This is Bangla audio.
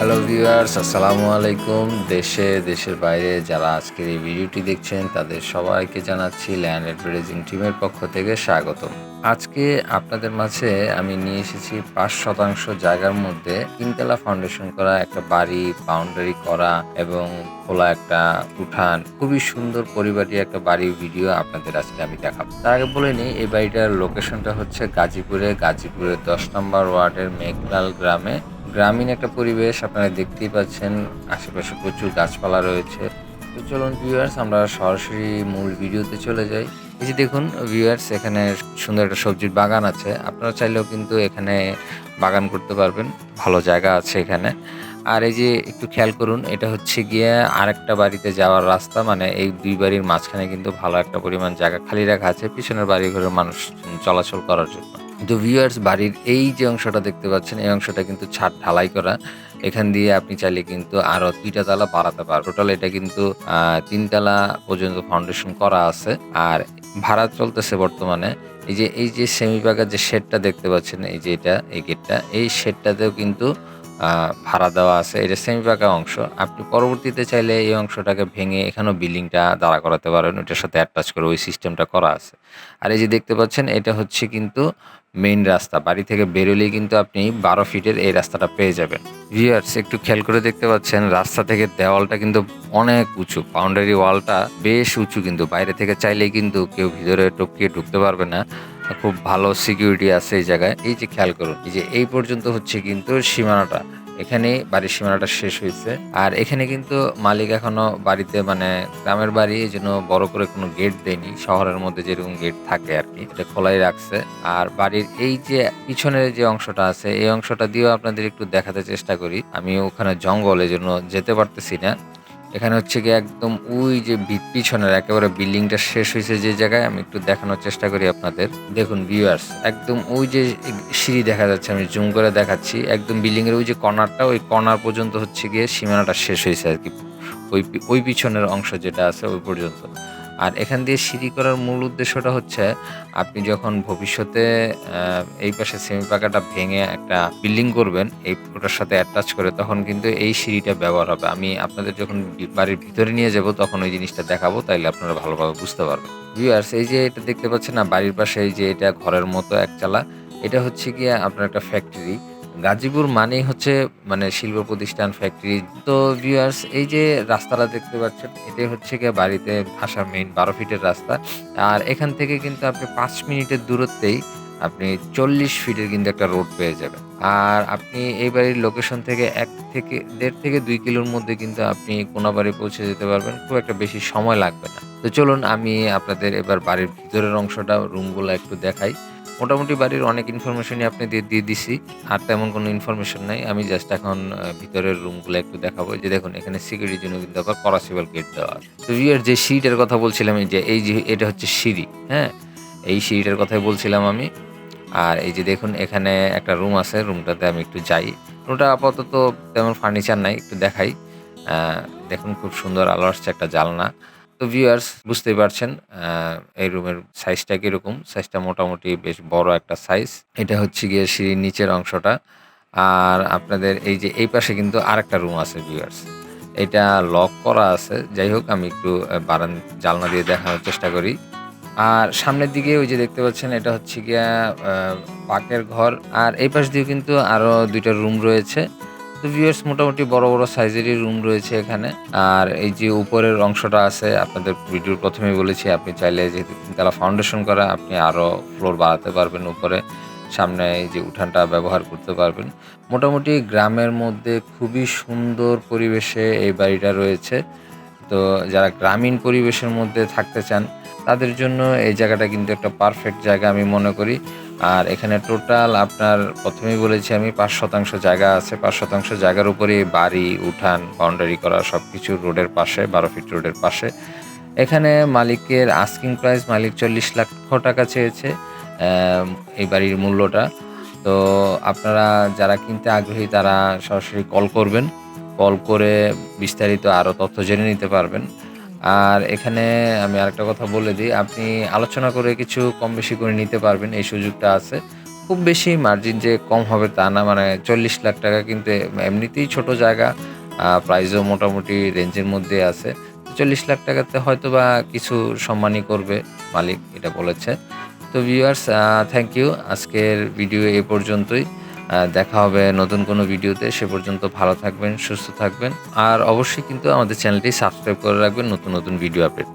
হ্যালো ভিউয়ার্স আসসালামু আলাইকুম। দেশে, দেশের বাইরে যারা আজকের এই ভিডিওটি দেখছেন, তাদের সবাইকে জানাচ্ছি ল্যান্ড অ্যাডভার্টাইজিং টিমের পক্ষ থেকে স্বাগত আজকে আপনাদের মাঝে আমি নিয়ে এসেছি পাঁচ শতাংশ জায়গার মধ্যে তিনতলা ফাউন্ডেশন করা, একটা বাড়ি বাউন্ডারি করা এবং খোলা একটা উঠান। খুবই সুন্দর পরিবারটি একটা বাড়ির ভিডিও আপনাদের আজকে আমি দেখাবো। তার আগে বলে নিই, এই বাড়িটার লোকেশনটা হচ্ছে গাজীপুরে। গাজীপুরের দশ নম্বর ওয়ার্ডের মেঘলাল গ্রামে গ্রামীণ একটা পরিবেশ, আপনারা দেখতেই পাচ্ছেন, আশেপাশে প্রচুর গাছপালা রয়েছে। তো চলুন ভিউয়ার্স আমরা সরাসরি মূল ভিডিওতে চলে যাই। এই যে দেখুন ভিউয়ার্স এখানে সুন্দর একটা সবজির বাগান আছে। আপনারা চাইলেও কিন্তু এখানে বাগান করতে পারবেন। ভালো জায়গা আছে এখানে। আর এই যে একটু খেয়াল করুন, এটা হচ্ছে গিয়ে আরেকটা বাড়িতে যাওয়ার রাস্তা। মানে এই দুই বাড়ির মাঝখানে কিন্তু ভালো একটা পরিমাণ জায়গা খালি রাখা আছে, পিছনের বাড়ি ঘরের মানুষ চলাচল করার জন্য। কিন্তু ভিউয়ার্স বাড়ির এই যে অংশটা দেখতে পাচ্ছেন, এই অংশটা কিন্তু ছাদ ঢালাই করা। এখান দিয়ে আপনি চাইলে কিন্তু আরও দুইটা তালা বাড়াতে পারেন টোটাল এটা কিন্তু তিনতলা পর্যন্ত ফাউন্ডেশন করা আছে। আর ভাড়া চলতেছে বর্তমানে। এই যে এই যে সেমি যে শেডটা দেখতে পাচ্ছেন, এই যে এটা, এই গেটটা এই শেডটাতেও কিন্তু ভাড়া দেওয়া আছে। এটা সেমি পাকা অংশ। আপনি পরবর্তীতে চাইলে এই অংশটাকে ভেঙে এখানেও বিল্ডিংটা দাঁড়া করাতে পারেন। ওইটার সাথে অ্যাটাচ করে ওই সিস্টেমটা করা আছে। আর এই যে দেখতে পাচ্ছেন, এটা হচ্ছে কিন্তু মেইন রাস্তা। বাড়ি থেকে বেরোলেই কিন্তু আপনি বারো ফিটের এই রাস্তাটা পেয়ে যাবেন। ভিউয়ার্স একটু খেয়াল করে দেখতে পাচ্ছেন, রাস্তা থেকে দেওয়ালটা কিন্তু অনেক উঁচু। বাউন্ডারি ওয়ালটা বেশ উঁচু কিন্তু। বাইরে থেকে চাইলেই কিন্তু কেউ ভিতরে টপকিয়ে ঢুকতে পারবে না। খুব ভালো সিকিউরিটি আছে এই জায়গায়। এই যে খেয়াল করুন, এই যে এই পর্যন্ত হচ্ছে কিন্তু সীমানাটা। এখানে বাড়ির সীমানাটা শেষ হয়েছে। আর এখানে কিন্তু মালিক এখনও বাড়িতে মানে গ্রামের বাড়ি, এই জন্য বড় করে কোনো গেট দেয়নি। শহরের মধ্যে যেরকম গেট থাকে আর কি, এটা খোলাই রাখছে। আর বাড়ির এই যে পিছনের যে অংশটা আছে, এই অংশটা দিয়েও আপনাদের একটু দেখাতে চেষ্টা করি। আমি ওখানে জঙ্গল জন্য যেতে পারতেছি না। এখানে হচ্ছে কি একদম ওই যে পিছনের একেবারে বিল্ডিংটা শেষ হয়েছে যে জায়গায়, আমি একটু দেখানোর চেষ্টা করি আপনাদের। দেখুন ভিউয়ার্স একদম ওই যে সিঁড়ি দেখা যাচ্ছে, আমি জুম করে দেখাচ্ছি। একদম বিল্ডিং এর ওই যে কর্নারটা, ওই কর্নার পর্যন্ত হচ্ছে গিয়ে সীমানাটা শেষ হয়েছে আর কি। ওই ওই পিছনের অংশ যেটা আছে ওই পর্যন্ত। আর এখান দিয়ে সিঁড়ি করার মূল উদ্দেশ্যটা হচ্ছে আপনি যখন ভবিষ্যতে এই পাশে সেমি পাকাটা ভেঙে একটা বিল্ডিং করবেন, এই ওটার সাথে অ্যাটাচ করে তখন কিন্তু এই সিঁড়িটা ব্যবহার হবে। আমি আপনাদের যখন বাড়ির ভিতরে নিয়ে যাব তখন ওই জিনিসটা দেখাবো, তাইলে আপনারা ভালোভাবে বুঝতে পারবেন। ভিউয়ার্স এই যে এটা দেখতে পাচ্ছেন না, বাড়ির পাশে এই যে এটা ঘরের মতো একচালা, এটা হচ্ছে গিয়ে আপনার একটা ফ্যাক্টরি গাজীপুর মানেই হচ্ছে মানে শিল্প প্রতিষ্ঠান ফ্যাক্টরি তো ভিউয়ার্স এই যে রাস্তাটা দেখতে পাচ্ছেন, এটাই হচ্ছে গিয়ে বাড়িতে আসার মেইন বারো ফিটের রাস্তা। আর এখান থেকে কিন্তু আপনি পাঁচ মিনিটের দূরত্বেই আপনি চল্লিশ ফিটের কিন্তু একটা রোড পেয়ে যাবেন। আর আপনি এই বাড়ির লোকেশন থেকে এক থেকে, দেড় থেকে দুই কিলোর মধ্যে কিন্তু আপনি কোনাবাড়ি পৌঁছে যেতে পারবেন। খুব একটা বেশি সময় লাগবে না। তো চলুন, আমি আপনাদের এবার বাড়ির ভিতরের অংশটা রুমগুলো একটু দেখাই। মোটামুটি বাড়ির অনেক ইনফরমেশনই আপনি দিয়ে দিছি। আর তেমন কোনো ইনফরমেশন নাই। আমি জাস্ট এখন ভিতরের রুমগুলো একটু দেখাবো। যে দেখুন, এখানে সিকিউরিটির জন্য কিন্তু আবার করাসিবল গেট দেওয়া তো ভিউয়ার যে সিটের কথা বলছিলাম যে, এই যে, এটা হচ্ছে সিঁড়ি হ্যাঁ? এই সিঁড়িটার কথাই বলছিলাম আমি। আর এই যে দেখুন, এখানে একটা রুম আছে। রুমটাতে আমি একটু যাই। রুমটা আপাতত তেমন ফার্নিচার নাই, একটু দেখাই। দেখুন, খুব সুন্দর আলো আসছে একটা জালনা। তো ভিউয়ার্স বুঝতেই পারছেন এই রুমের সাইজটা কীরকম? সাইজটা মোটামুটি বেশ বড় একটা সাইজ এটা হচ্ছে গিয়ে সিঁড়ির নিচের অংশটা। আর আপনাদের এই যে এই পাশে কিন্তু আরেকটা রুম আছে ভিউয়ার্স এটা লক করা আছে। যাই হোক, আমি একটু বারান, জালনা দিয়ে দেখানোর চেষ্টা করি। আর সামনের দিকে ওই যে দেখতে পাচ্ছেন, এটা হচ্ছে গিয়া পাকের ঘর। আর এই পাশ দিয়ে কিন্তু আরও দুইটা রুম রয়েছে। তো ভিউয়ার্স মোটামুটি বড় বড় সাইজেরই রুম রয়েছে এখানে। আর এই যে উপরের অংশটা আছে, আপনাদের ভিডিওর প্রথমেই বলেছি, আপনি চাইলে যেহেতু তারা ফাউন্ডেশন করা, আপনি আরও ফ্লোর বাড়াতে পারবেন উপরে। সামনে এই যে উঠানটা ব্যবহার করতে পারবেন। মোটামুটি গ্রামের মধ্যে খুবই সুন্দর পরিবেশে এই বাড়িটা রয়েছে। তো যারা গ্রামীণ পরিবেশের মধ্যে থাকতে চান, তাদের জন্য এই জায়গাটা কিন্তু একটা পারফেক্ট জায়গা আমি মনে করি। আর এখানে টোটাল আপনার প্রথমেই বলেছি আমি পাঁচ শতাংশ জায়গা আছে। পাঁচ শতাংশ জায়গার উপরে বাড়ি, উঠান বাউন্ডারি করা সব কিছু রোডের পাশে, বারো ফিট রোডের পাশে। এখানে মালিকের আস্কিং প্রাইস মালিক চল্লিশ লক্ষ টাকা চেয়েছে এই বাড়ির মূল্যটা। তো আপনারা যারা কিনতে আগ্রহী, তারা সরাসরি কল করবেন। কল করে বিস্তারিত আরও তথ্য জেনে নিতে পারবেন। আর এখানে আমি আরেকটা কথা বলে দিই, আপনি আলোচনা করে কিছু কম বেশি করে নিতে পারবেন, এই সুযোগটা আছে। খুব বেশি মার্জিন যে কম হবে তা না মানে চল্লিশ লাখ টাকা কিন্তু এমনিতেই ছোট জায়গা প্রাইসও মোটামুটি রেঞ্জের মধ্যে আছে। চল্লিশ লাখ টাকাতে হয়তো বা কিছু সম্মানই করবে মালিক, এটা বলেছে। তো ভিউয়ার্স থ্যাংক ইউ আজকের ভিডিও এ পর্যন্তই। দেখা হবে নতুন কোনো ভিডিওতে। সে পর্যন্ত ভালো থাকবেন, সুস্থ থাকবেন। আর অবশ্যই কিন্তু আমাদের চ্যানেলটি সাবস্ক্রাইব করে রাখবেন, নতুন নতুন ভিডিও আপডেট